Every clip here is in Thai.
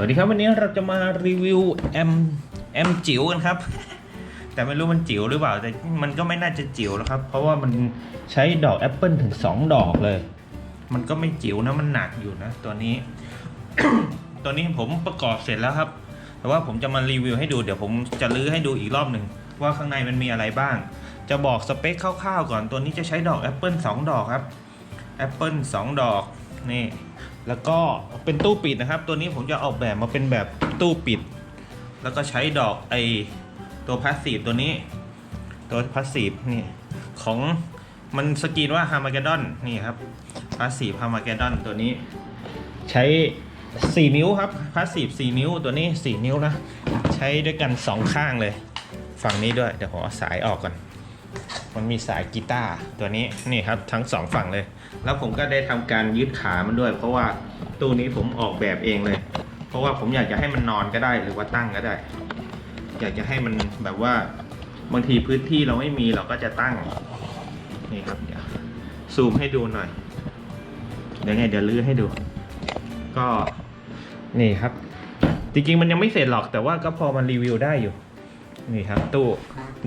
วัสดีครับวันนี้เราจะมารีวิวแอมแอมจิ๋วกันครับ แต่ไม่รู้มันจิ๋วหรือเปล่าแต่มันก็ไม่น่าจะจิ๋วแล้วครับ เพราะว่ามันใช้ดอกแอปเปิลถึง 2 ดอกเลย มันก็ไม่จิ๋วนะมันหนักอยู่นะตัวนี้ ตัวนี้ผมประกอบเสร็จแล้วครับ แต่ว่าผมจะมารีวิวให้ดูเดี๋ยวผมจะลื้อให้ดูอีกรอบหนึ่งว่าข้างในมันมีอะไรบ้าง จะบอกสเปคคร่าวๆก่อนตัวนี้จะใช้ดอกแอปเปิล2ดอกครับแอปเปิล2ดอกนี่ แล้วก็เป็นตู้ปิดนะครับ ตัวนี้ผมจะออกแบบมาเป็นแบบตู้ปิด แล้วก็ใช้ดอกไอตัวพาสซีฟตัวนี้ ตัวพาสซีฟนี่ของมันสกรีนว่าฮามาเกดอนนี่ครับพาสซีฟฮามาเกดอนตัวนี้ ใช้ 4 นิ้วครับพาสซีฟ4นิ้วตัวนี้ 4 นิ้วนะ ใช้ด้วยกัน 2 ข้างเลย ฝั่งนี้ด้วย เดี๋ยวผมเอสายออกก่อน มันมีสายกีตาร์ตัวนี้นี่ครับทั้งสองฝั่งเลย แล้วผมก็ได้ทำการยืดขามันด้วย เพราะว่าตู้นี้ผมออกแบบเองเลย เพราะว่าผมอยากจะให้มันนอนก็ได้หรือว่าตั้งก็ได้ อยากจะให้มันแบบว่าบางทีพื้นที่เราไม่มีเราก็จะตั้งนี่ครับเดี๋ยวซูมให้ดูหน่อยเดี๋ยวไงเดี๋ยวลื้อให้ดู ก็นี่ครับ จริงๆมันยังไม่เสร็จหรอกแต่ว่าก็พอมันรีวิวได้อยู่ นี่ครับตู้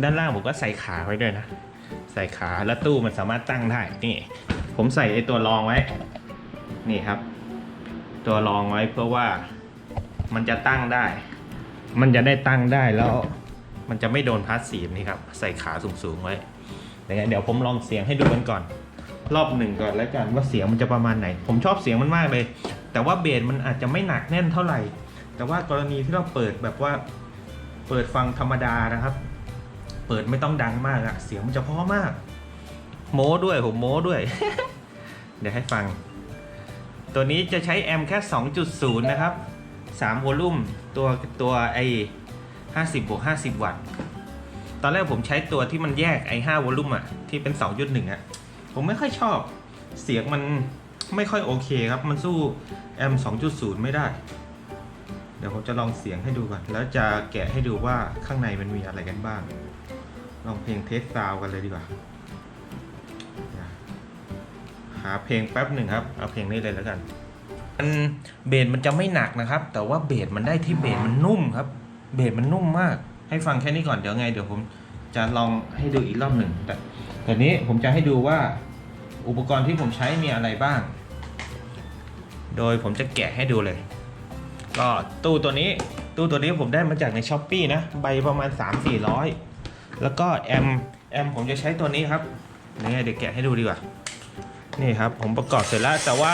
ด้านล่างผมก็ใส่ขาไว้ด้วยนะ ใส่ขาแล้วตู้มันสามารถตั้งได้นี่ ผมใส่ไอตัวรองไว้ นี่ครับ ตัวรองไว้เพื่อว่ามันจะตั้งได้ มันจะได้ตั้งได้แล้ว มันจะไม่โดนพลาสซีฟนี่ครับ ใส่ขาสูงๆไว้อย่างนั้นเดี๋ยวผมลองเสียงให้ดูกันก่อน รอบหนึ่งก่อนแล้วกันว่าเสียงมันจะประมาณไหน ผมชอบเสียงมันมากเลย แต่ว่าเบสมันอาจจะไม่หนักแน่นเท่าไหร่ แต่ว่ากรณีที่เราเปิดแบบว่า เปิดฟังธรรมดานะครับ เปิดไม่ต้องดังมากอะเสียงมันจะเพราะมาก โม้ด้วยผมโม้ด้วย เดี๋ยวให้ฟัง ตัวนี้จะใช้แอมแค่ 2.0 นะครับ3วอลลุ่มตัวตัวไอ50บวก50 วัตต์ ตอนแรกผมใช้ตัวที่มันแยกไอ5วอลลุ่มอะที่เป็น 2.1อะผมไม่ค่อยชอบ เสียงมันไม่ค่อยโอเคครับ มันสู้แอม2.0 ไม่ได้ เดี๋ยวผมจะลองเสียงให้ดูก่อน แล้วจะแกะให้ดูว่าข้างในมันมีอะไรกันบ้าง ลองเพลงเทสซาวกันเลยดีกว่า หาเพลงแป๊บหนึ่งครับ เอาเพลงนี้เลยแล้วกัน มันเบสมันจะไม่หนักนะครับ แต่ว่าเบสมันได้ที่เบสมันนุ่มครับ เบสมันนุ่มมาก ให้ฟังแค่นี้ก่อน เดี๋ยวไง เดี๋ยวผมจะลองให้ดูอีกรอบหนึ่ง แต่แต่นี้ผมจะให้ดูว่าอุปกรณ์ที่ผมใช้มีอะไรบ้าง โดยผมจะแกะให้ดูเลย ก็ตู้ตัวนี้ตู้ตัวนี้ผมได้มาจากในช้อปปีนะ ใบประมาณ 3 4 0 0 แล้วก็แอมแอมผมจะใช้ตัวนี้ครับนี่เดี๋ยวแกะให้ดูดีกว่า นี่ครับผมประกอบเสร็จแล้ว แต่ว่า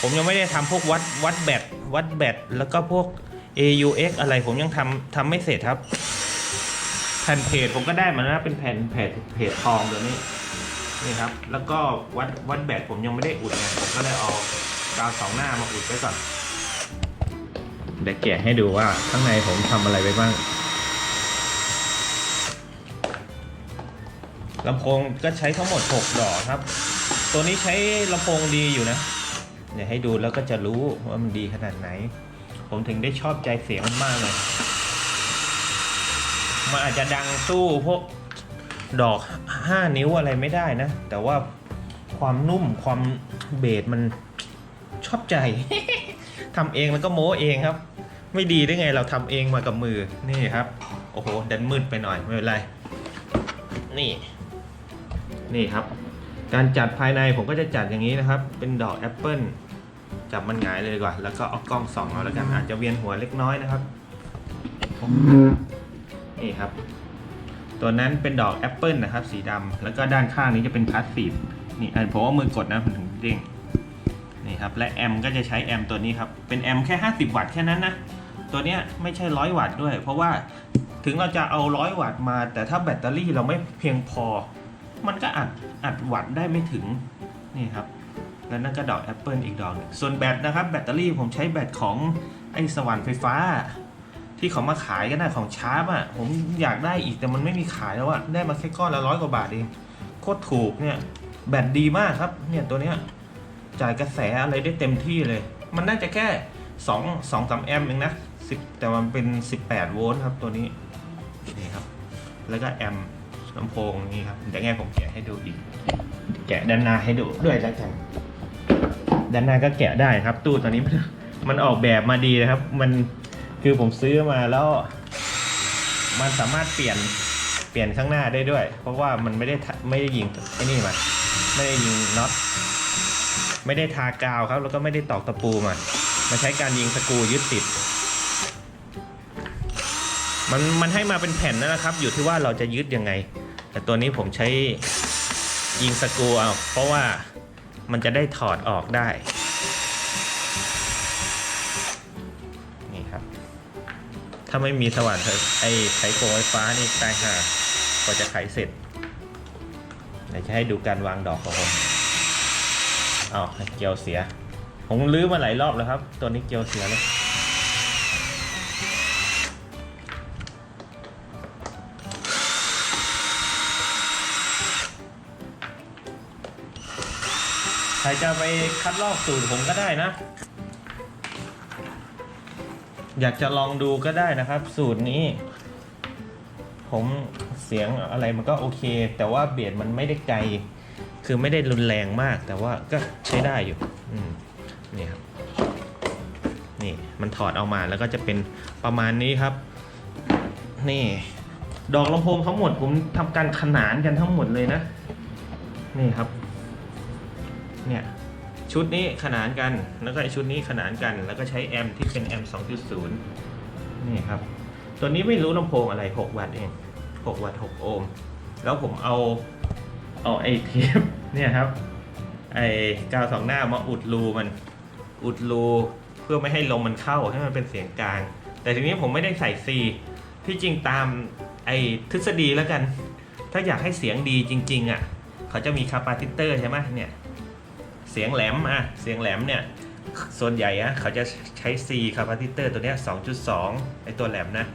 ผมยังไม่ได้ทำพวกวัดวัดแบตวัดแบตแล้วก็พวก AUX อะไรผมยังทำทำไม่เสร็จครับ แผ่นเพจผมก็ได้มานะเป็นแผ่นเพจเพจทองตัวนี้นี่ครับ แล้วก็วัดวัดแบตผมยังไม่ได้อุดไงผมก็เลยเอากาวสองหน้ามาอุดไว้ก่อน เดี๋ยวแกะให้ดูว่าข้างในผมทำอะไรไปบ้างลำโพงก็ใช้ทั้งหมด 6 ดอกครับ ตัวนี้ใช้ลำโพงดีอยู่นะเดี๋ยวให้ดูแล้วก็จะรู้ว่ามันดีขนาดไหน ผมถึงได้ชอบใจเสียงมันมากเลย มันอาจจะดังสู้พวกดอก 5 นิ้วอะไรไม่ได้นะ แต่ว่าความนุ่มความเบสมันชอบใจ ทำเองแล้วก็โม้เองครับ ไม่ดีได้ไงเราทำเองมากับมือนี่ครับ โอ้โหดันมืดไปหน่อยไม่เป็นไร นี่ นี่ครับ การจัดภายในผมก็จะจัดอย่างนี้นะครับ เป็นดอกแอปเปิลจับมันหงายเลยดีกว่า แล้วก็เอากล้องส่องเอาแล้วกันอาจจะเวียนหัวเล็กน้อยนะครับ นี่ครับ ตัวนั้นเป็นดอกแอปเปิลนะครับ สีดำแล้วก็ด้านข้างนี้จะเป็นพลาสซีฟนี่อันผมว่ามือกดนะมันถึงเด้ง นี่ครับและแอมก็จะใช้แอมตัวนี้ครับเป็นแอมแค่ 50 วัตต์แค่นั้นนะตัวเนี้ยไม่ใช่ 100 วัตต์ด้วย เพราะว่าถึงเราจะเอา 100 วัตต์มา แต่ถ้าแบตเตอรี่เราไม่เพียงพอ มันก็อัดอัดวัตต์ได้ไม่ถึงนี่ครับแล้วนั่นก็ดอกแอปเปิลอีกดอกหนึงส่วนแบตนะครับแบตเตอรี่ผมใช้แบตของไอ้สว่านไฟฟ้า ที่เขามาขายกันนะของชาร์ปอะผมอยากได้อีกแต่มันไม่มีขายแล้วอะได้มาแค่ก้อนละร้อยกว่าบาทเองโคตรถูกเนี่ยแบตดีมากครับเนี่ยตัวเนี้ย จ่ายกระแสอะไรได้เต็มที่เลย มันน่าจะแค่2 2 3แอมป์เองนะ10แต่มันเป็น 18 โวลต์ครับตัวนี้นี่ครับ แล้วก็แอมป์ลำโพงนี่ครับเดี๋ยวไงผมแกะให้ดูอีก แกะด้านหน้าให้ดูด้วยแล้วกันด้านหน้าก็แกะได้ครับ ตู้ตัวนี้มันมันออกแบบมาดีนะครับ มันคือผมซื้อมาแล้ว มันสามารถเปลี่ยนเปลี่ยนข้างหน้าได้ด้วย เพราะว่ามันไม่ได้ไม่ได้ยิงไอ้นี่มาไม่ได้ยิงน็อต ไม่ได้ทากาวครับ แล้วก็ไม่ได้ตอกตะปูมามาใช้การยิงสกูยึดติด มันมันให้มาเป็นแผ่นนั่นแหละครับ อยู่ที่ว่าเราจะยึดยังไง แต่ตัวนี้ผมใช้ยิงสกูเอาเพราะว่ามันจะได้ถอดออกได้นี่ครับ ถ้าไม่มีสว่านไอ้ไขโครงไฟฟ้านี่ตายห่ากว่าจะไขเสร็จเดี๋ยวจะให้ดูการวางดอกของผม เอาเกลียวเสีย ผมลื้อมาหลายรอบแล้วครับ ตัวนี้เกลียวเสียเลยใครจะไปคัดลอกสูตรผมก็ได้นะ อยากจะลองดูก็ได้นะครับ สูตรนี้ ผมเสียงอะไรมันก็โอเค แต่ว่าเบียดมันไม่ได้ไกล คือไม่ได้รุนแรงมากแต่ว่าก็ใช้ได้อยู่นี่ครับนี่มันถอดเอามาแล้วก็จะเป็นประมาณนี้ครับ นี่ ดอกลำโพงทั้งหมดผมทำการขนานกันทั้งหมดเลยนะ นี่ครับ เนี่ยชุดนี้ขนานกันแล้วก็ไอชุดนี้ขนานกัน แล้วก็ใช้แอมที่เป็นแอม2.0นี่ครับ ตัวนี้ไม่รู้ลำโพงอะไร 6 วัตต์เอง 6 วัตต์ 6 โอห์ม แล้วผมเอา เอาไอ้เทป เนี่ยครับ ไอ้กาวสองหน้ามาอุดรูมัน อุดรูเพื่อไม่ให้ลมมันเข้าให้มันเป็นเสียงกลาง แต่ทีนี้ผมไม่ได้ใส่ซีที่จริงตามไอ้ทฤษฎีแล้วกัน ถ้าอยากให้เสียงดีจริง ๆ อะ เขาจะมีคาปาซิเตอร์ใช่ไหมเนี่ย เสียงแหลมอะ เสียงแหลมเนี่ย ส่วนใหญ่อะเขาจะใช้ C คาปาซิเตอร์ตัวเนี้ย2.2ไอตัวแหลมนะ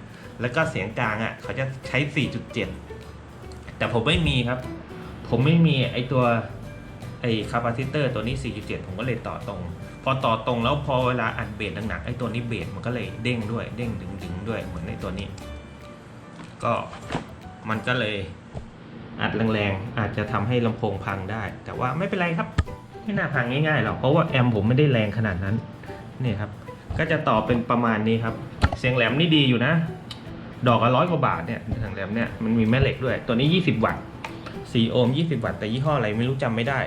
แล้วก็เสียงกลางอะ เขาจะใช้ 4.7 แต่ผมไม่มีครับ ผมไม่มีไอตัวไอคาปาซิเตอร์ตัวนี้ 4.7 ผมก็เลยต่อตรง พอต่อตรงแล้วพอเวลาอัดเบสหนักๆไอตัวนี้เบสมันก็เลยเด้งด้วยเด้งดึงๆด้วยเหมือนในตัวนี้ ก็มันก็เลยอัดแรงๆอาจจะทำให้ลำโพงพังได้ แต่ว่าไม่เป็นไรครับ ไม่น่าพังง่ายๆหรอกเพราะว่าแอมผมไม่ได้แรงขนาดนั้นนี่ครับ ก็จะต่อเป็นประมาณนี้ครับ เสียงแหลมนี่ดีอยู่นะ ดอกละร้อยกว่าบาทเนี่ยเสียงแหลมเนี่ยมันมีแม่เหล็กด้วย ตัวนี้ 20 วัตต์ 4โอห์ม20 วัตต์แต่ยี่ห้ออะไรไม่รู้จำไม่ได้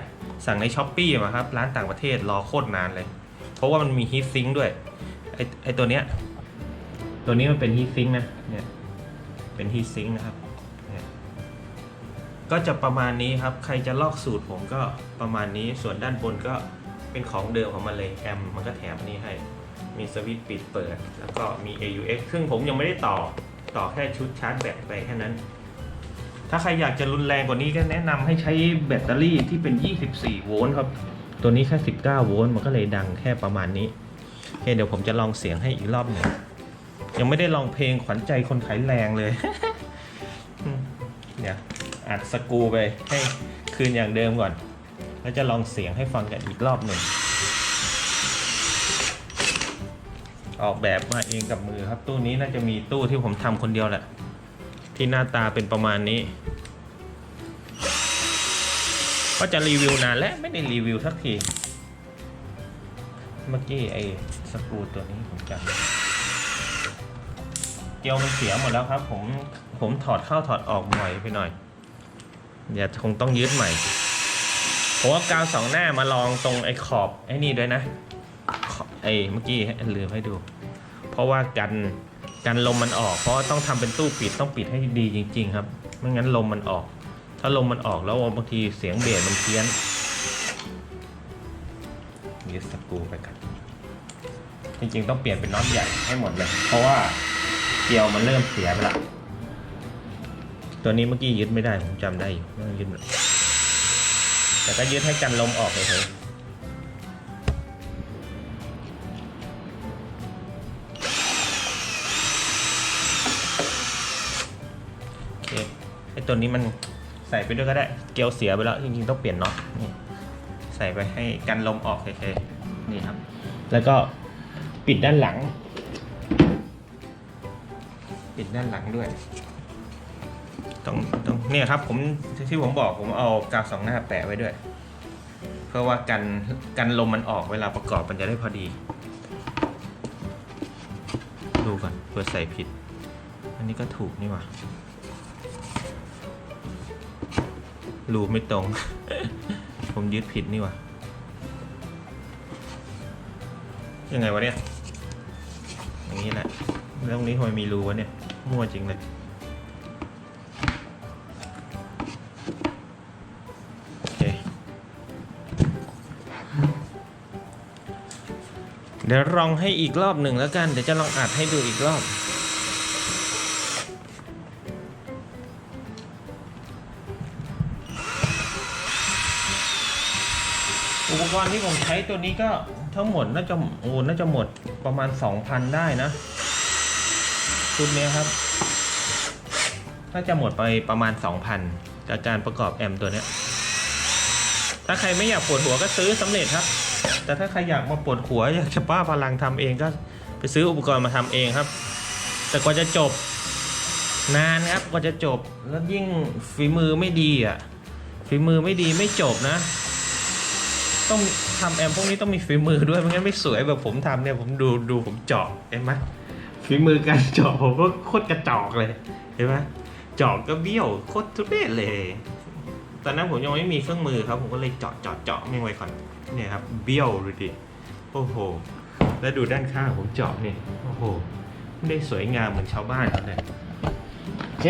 สั่งในช้อปปี้มาครับ ร้านต่างประเทศรอโคตรนานเลย เพราะว่ามันมีฮีทซิงค์ด้วย ไอไอตัวเนี้ย ตัวนี้มันเป็นฮีทซิงค์นะเนี่ยเป็นฮีทซิงค์นะครับก็จะประมาณนี้ครับ ใครจะลอกสูตรผมก็ประมาณนี้ ส่วนด้านบนก็เป็นของเดิมของมันเลย แอมมันก็แถมนี่ให้ มีสวิตช์ปิดเปิด แล้วก็มี AUX ซึ่งผมยังไม่ได้ต่อ ต่อแค่ชุดชาร์จแบตไปแค่นั้น ถ้าใครอยากจะรุนแรงกว่านี้ก็แนะนำให้ใช้แบตเตอรี่ที่เป็น 24 โวลต์ครับ ตัวนี้แค่ 19 โวลต์มันก็เลยดังแค่ประมาณนี้โอเคเดี๋ยวผมจะลองเสียงให้อีกรอบหนึ่งยังไม่ได้ลองเพลงขวัญใจคนขายแรงเลยเดี๋ยวอัดสกรูไปให้คืนอย่างเดิมก่อน แล้วจะลองเสียงให้ฟังกันอีกรอบหนึ่ง ออกแบบมาเองกับมือครับตู้นี้น่าจะมีตู้ที่ผมทำคนเดียวแหละ ที่หน้าตาเป็นประมาณนี้ ก็จะรีวิวนานและไม่ได้รีวิวสักที เมื่อกี้ไอ้สกรูตัวนี้ผมจำเกลียวมันเสียหมดแล้วครับ ผมผมถอดเข้าถอดออกบ่อยไปหน่อย เดี๋ยวคงต้องยึดใหม่ผมว่ากาวสองหน้ามาลองตรงไอ้ขอบไอ้นี่ด้วยนะไอ้เมื่อกี้ให้ลืมให้ดู เพราะว่ากัน กันลมมันออก เพราะต้องทำเป็นตู้ปิดต้องปิดให้ดีจริง ๆ ครับไม่งั้นลมมันออก ถ้าลมมันออกแล้วบางทีเสียงเบสมันเพี้ยนยึดสกูไปกันจริงๆต้องเปลี่ยนเป็นน็อตใหญ่ให้หมดเลย เพราะว่าเกลียวมันเริ่มเสียไปละตัวนี้เมื่อกี้ยึดไม่ได้ผมจำได้อยู่ไม่ต้องยึดแต่ก็ยึดให้กันลมออกเฉยๆ ตัวนี้มันใส่ไปด้วยก็ได้ เกลียวเสียไปแล้วจริงๆต้องเปลี่ยนน็อตนี่ใส่ไปให้กันลมออกเฉยๆนี่ครับ แล้วก็ปิดด้านหลัง ปิดด้านหลังด้วยตรงตรงเนี่ยครับผมที่ผมบอกผมเอากาวสองหน้าแปะไว้ด้วย เพื่อว่ากันกันลมมันออกเวลาประกอบมันจะได้พอดี ดูก่อนเพื่อใส่ผิด อันนี้ก็ถูกนี่หว่า รูไม่ตรง ผมยึดผิดนี่ว่ายังไงวะเนี่ย อย่างนี้แหละ แล้วตรงนี้ทำไมมีรูวะเนี่ย มั่วจริงเลยโอเคเดี๋ยวลองให้อีกรอบหนึ่งแล้วกัน เดี๋ยวจะลองอัดให้ดูอีกรอบ กรณ์ที่ผมใช้ตัวนี้ก็ทั้งหมดน่าจะโอ้น่าจะหมดประมาณ 2,000 ได้นะชุดนี้ครับ น่าจะหมดไปประมาณ 2,000 จากการประกอบแอมป์ตัวนี้ถ้าใครไม่อยากปวดหัวก็ซื้อสำเร็จครับ แต่ถ้าใครอยากมาปวดหัวอยากจะบ้าพลังทำเองก็ไปซื้ออุปกรณ์มาทำเองครับ แต่กว่าจะจบนานครับกว่าจะจบแล้วยิ่งฝีมือไม่ดีอะฝีมือไม่ดีไม่จบนะ ต้องทำแอมพวกนี้ต้องมีฝีมือด้วยไม่งั้นไม่สวยแบบผมทำเนี่ยผมดูดูผมเจาะเห็นไหมฝีมือการเจาะผมก็โคตรกระจอกเลยเห็นไหมเจาะก็เบี้ยวโคตรทุเรศเลย ตอนนั้นผมยังไม่มีเครื่องมือครับ ผมก็เลยเจาะเจาะเจาะไม่ไว้ก่อนเนี่ยครับเบี้ยวดูดิโอ้โห แล้วดูด้านข้างผมเจาะนี่โอ้โหไม่ได้สวยงามเหมือนชาวบ้านเขาเลยโอเค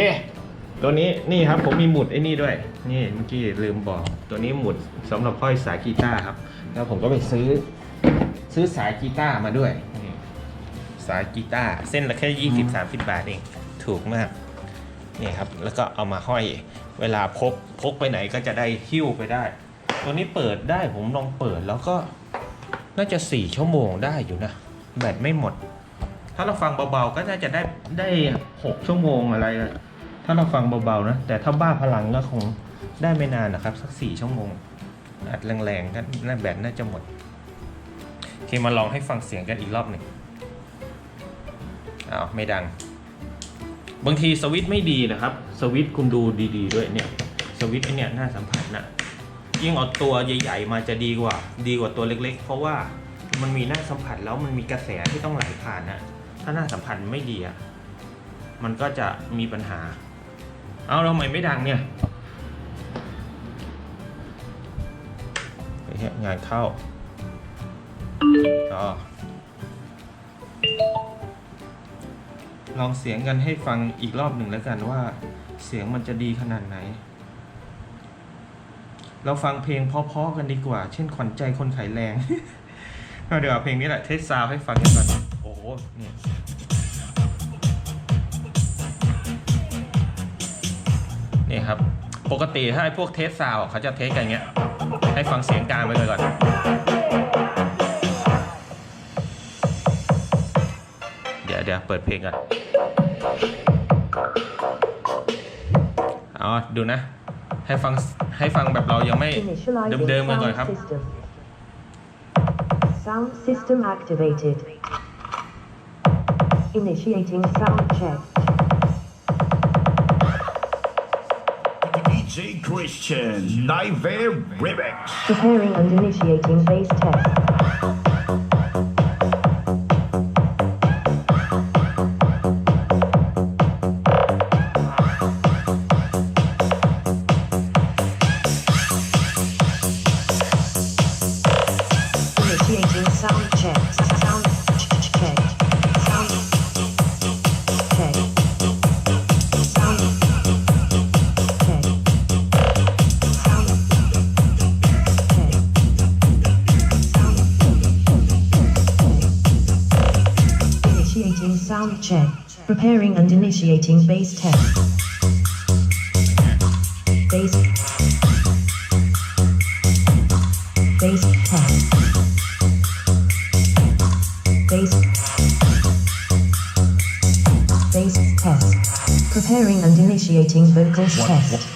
ตัวนี้นี่ครับผมมีหมุดไอ้นี่ด้วย นี่เมื่อกี้ลืมบอก ตัวนี้หมุดสำหรับห้อยสายกีตาร์ครับ แล้วผมก็ไปซื้อซื้อสายกีตาร์มาด้วยสายกีตาร์เส้นละแค่ยี่สิบสามสิบบาทเองถูกมากนี่ครับแล้วก็เอามาห้อยเวลาพกพกไปไหนก็จะได้หิ้วไปได้ ตัวนี้เปิดได้ผมลองเปิดแล้วก็น่าจะสี่ชั่วโมงได้อยู่นะแบตไม่หมด ถ้าเราฟังเบาๆก็น่าจะได้ได้หกชั่วโมงอะไรอะ ถ้าเราฟังเบาๆนะ แต่ถ้าบ้าพลังก็คงได้ไม่นานนะครับ สักสี่ชั่วโมง อัดแรงๆก็น่าแบตน่าจะหมดโอเคมาลองให้ฟังเสียงกันอีกรอบหนึ่งอ้าวไม่ดัง บางทีสวิตช์ไม่ดีนะครับ สวิตช์คุณดูดี ๆ ด้วยเนี่ย สวิตช์ไอเนี่ยหน้าสัมผัสนะยิ่งเอาตัวใหญ่ๆมาจะดีกว่า ดีกว่าตัวเล็ก ๆ เพราะว่ามันมีหน้าสัมผัสแล้วมันมีกระแสที่ต้องไหลผ่านนะถ้าหน้าสัมผัสไม่ดีอะมันก็จะมีปัญหา เอาเราทำไมไม่ดังเนี่ยเฮ้ยงานเข้าอ๋อลองเสียงกันให้ฟังอีกรอบหนึ่งแล้วกันว่า เสียงมันจะดีขนาดไหน เราฟังเพลงเพราะๆกันดีกว่า เช่นขวัญใจคนไขแรง เดี๋ยวเอาเพลงนี้แหละเทสซาวให้ฟังกันก่อนโอ้โหเนี่ย นี่ครับ ปกติถ้าพวกเทสซาวเขาจะเทสกันเงี้ย ให้ฟังเสียงกลางไปเลยก่อน เดี๋ยวเดี๋ยวเปิดเพลงก่อนเอาดูนะ ให้ฟังให้ฟังแบบเรายังไม่เดิมๆกันก่อนครับ Sound system activated. Initiating sound check. DJ Christian Nightmare Remix. Preparing and initiating bass test. Check. Preparing and initiating bass test. Bass. Bass test. Bass. Bass test. Preparing and initiating vocal test.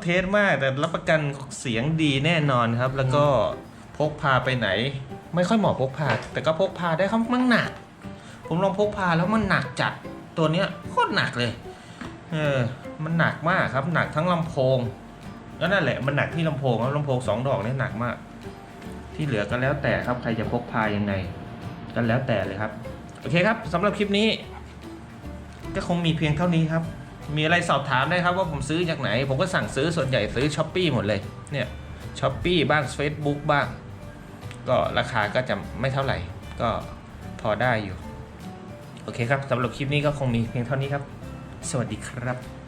เราไม่ต้องเทสมาก แต่รับประกันเสียงดีแน่นอนครับ แล้วก็พกพาไปไหน ไม่ค่อยเหมาะพกพา แต่ก็พกพาได้ครับมั่งหนัก ผมลองพกพาแล้วมันหนักจัดตัวเนี้ยโคตรหนักเลย เออ มันหนักมากครับ หนักทั้งลำโพงก็นั่นแหละมันหนักที่ลำโพงครับลำโพงสองดอกเนี่ยหนักมาก ที่เหลือก็แล้วแต่ครับใครจะพกพายังไงก็แล้วแต่เลยครับ โอเคครับสำหรับคลิปนี้ ก็คงมีเพียงเท่านี้ครับ มีอะไรสอบถามได้ครับว่าผมซื้อจากไหน ผมก็สั่งซื้อส่วนใหญ่ซื้อช้อปปีหมดเลยเนี่ยช้อปปีบ้าง Facebook บ้าง ก็ราคาก็จะไม่เท่าไหร่ ก็พอได้อยู่ โอเคครับสำหรับคลิปนี้ก็คงมีเพียงเท่านี้ครับ สวัสดีครับ